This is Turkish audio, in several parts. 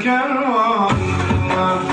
kervanlar.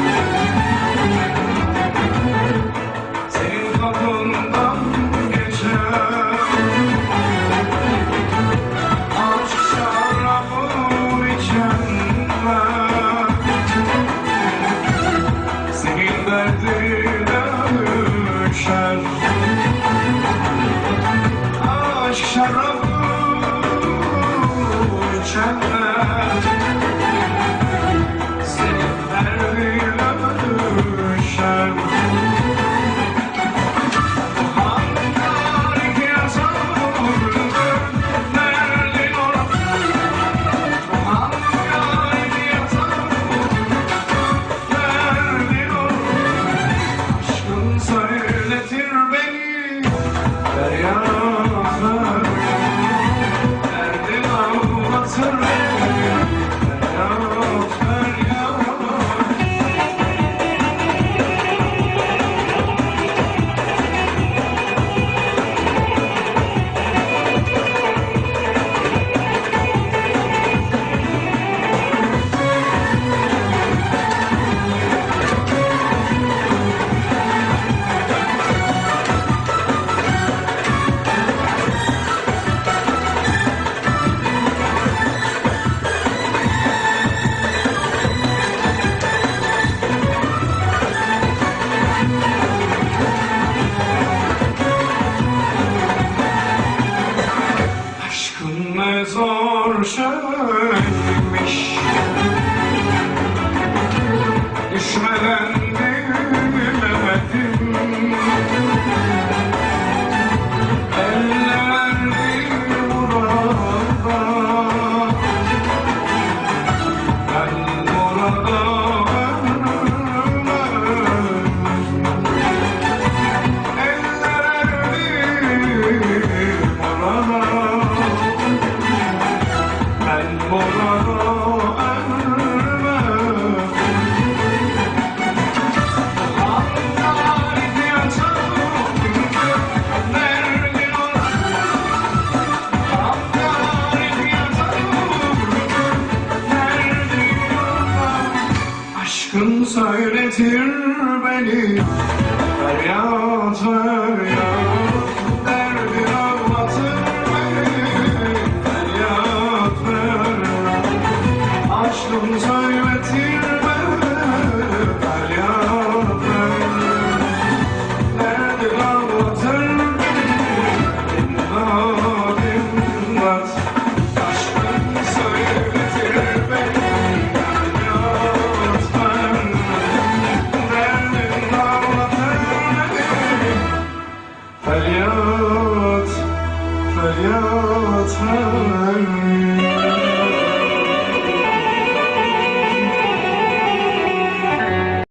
zor şeymiş Düşmeden bilemedim öğretir beni. Feryat feryat. Oh.